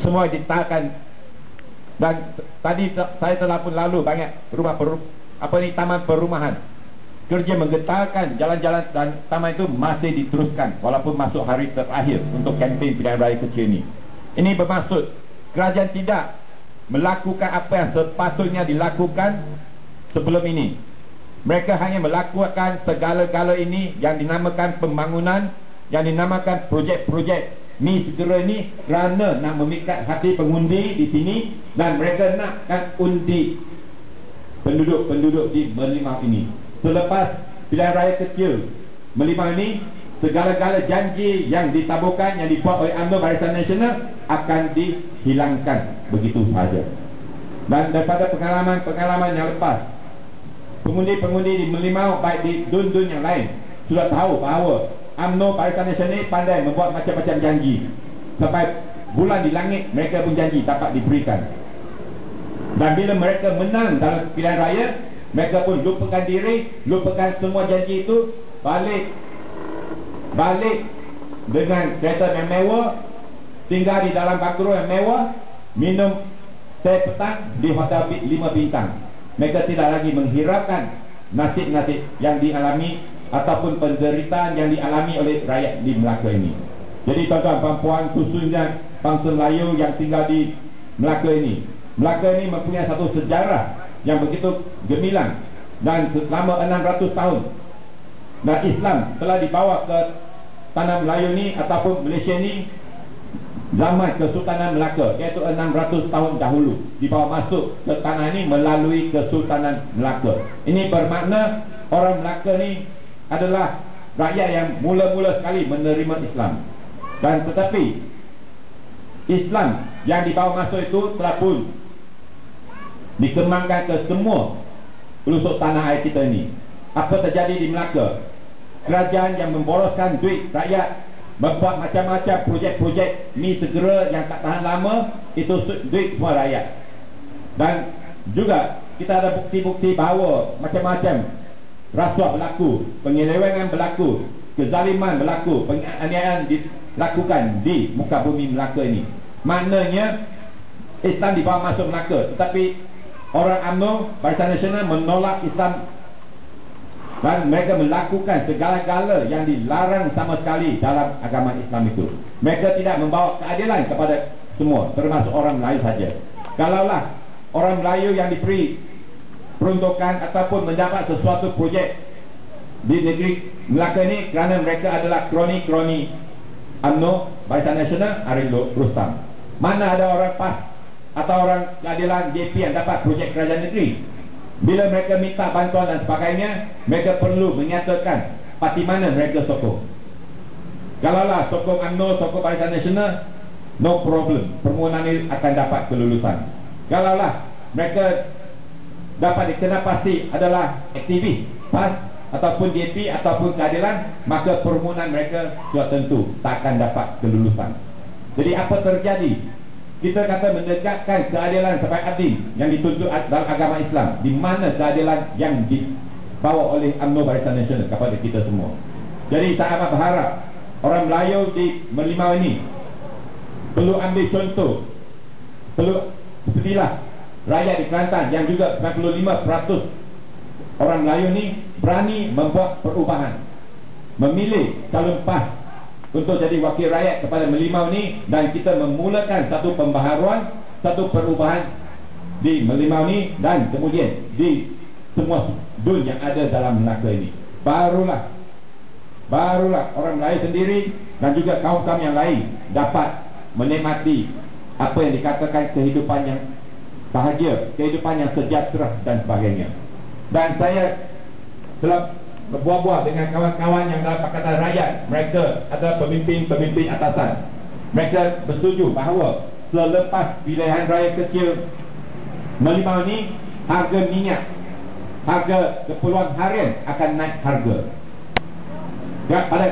semua ditakkan dan tadi saya telah pun lalu banyak rumah perum, apa ni taman perumahan. Kerja menggetarkan jalan-jalan dan taman itu masih diteruskan walaupun masuk hari terakhir untuk kempen pilihan raya kecil ini ini bermaksud kerajaan tidak melakukan apa yang sepatutnya dilakukan sebelum ini. Mereka hanya melakukan segala-gala ini yang dinamakan pembangunan yang dinamakan projek-projek ni segera ni kerana nak memikat hati pengundi di sini dan mereka nakkan undi penduduk-penduduk di Melimau ini. Selepas pilihan raya kecil Melimau ini segala-gala janji yang ditaburkan yang dibuat oleh UMNO Barisan Nasional akan dihilangkan. Begitu saja dan daripada pengalaman-pengalaman yang lepas pengundi-pengundi di Melimau baik di dun-dun yang lain sudah tahu bahawa UMNO Barisan Nasional pandai membuat macam-macam janji. Sampai bulan di langit mereka pun janji dapat diberikan. Dan bila mereka menang dalam pilihan raya mereka pun lupakan diri lupakan semua janji itu balik balik dengan kereta yang mewah tinggal di dalam bakro yang mewah minum teh petang di hotel 5 bintang. Mereka tidak lagi menghiraukan nasib-nasib yang dialami ataupun penderitaan yang dialami oleh rakyat di Melaka ini. Jadi tuan-tuan dan puan khususnya bangsa Melayu yang tinggal di Melaka ini. Melaka ini mempunyai satu sejarah yang begitu gemilang dan selama 600 tahun dan Islam telah dibawa ke tanah Melayu ini ataupun Malaysia ini zaman Kesultanan Melaka iaitu 600 tahun dahulu dibawa masuk ke tanah ini melalui Kesultanan Melaka. Ini bermakna orang Melaka ni adalah rakyat yang mula-mula sekali menerima Islam. Dan tetapi Islam yang dibawa masuk itu telah pun dikembangkan ke semua pelusuk tanah air kita ini. Apa terjadi di Melaka? Kerajaan yang memboroskan duit rakyat membuat macam-macam projek-projek ni segera yang tak tahan lama itu duit semua rakyat. Dan juga kita ada bukti-bukti bahawa macam-macam rasuah berlaku, penyelewengan berlaku, kezaliman berlaku, penganiayaan dilakukan di muka bumi Melaka ini. Maknanya Islam dibawa masuk Melaka, tetapi orang UMNO Barisan Nasional menolak Islam dan mereka melakukan segala-gala yang dilarang sama sekali dalam agama Islam itu. Mereka tidak membawa keadilan kepada semua, termasuk orang Melayu saja. Kalaulah orang Melayu yang diberi peruntukan ataupun mendapat sesuatu projek di negeri Melaka ini kerana mereka adalah kroni-kroni UMNO Barisan Nasional Ari Rustam. Mana ada orang PAS atau orang keadilan JP yang dapat projek kerajaan negeri? Bila mereka minta bantuan dan sebagainya, mereka perlu menyatakan parti mana mereka sokong. Kalaulah sokong UMNO, sokong Barisan Nasional, no problem. Permohonan ini akan dapat kelulusan. Kalaulah mereka dapat dikenal pasti adalah aktivis PAS ataupun DP ataupun keadilan maka permohonan mereka sudah tentu tak akan dapat kelulusan. Jadi apa terjadi? Kita kata mendekatkan keadilan sampai adil yang dituntut dalam agama Islam. Di mana keadilan yang dibawa oleh UMNO Barisan Nasional kepada kita semua. Jadi saya amat berharap orang Melayu di Melimau ini perlu ambil contoh. Perlu sepertilah rakyat di Kelantan yang juga 95% orang Melayu ni berani membuat perubahan. Memilih calon PAS untuk jadi wakil rakyat kepada Melimau ni dan kita memulakan satu pembaharuan satu perubahan di Melimau ni dan kemudian di semua dun yang ada dalam Melaka ini. Barulah barulah orang Melayu sendiri dan juga kaum-kaum yang lain dapat menikmati apa yang dikatakan kehidupan yang bahagia, kehidupan yang sejahtera dan sebagainya. Dan saya telah berbuah-buah dengan kawan-kawan yang dalam Pakatan Rakyat. Mereka adalah pemimpin-pemimpin atasan. Mereka bersetuju bahawa selepas pilihan raya kecil Melimau ini, harga minyak, harga keperluan harian akan naik harga. Ya, pada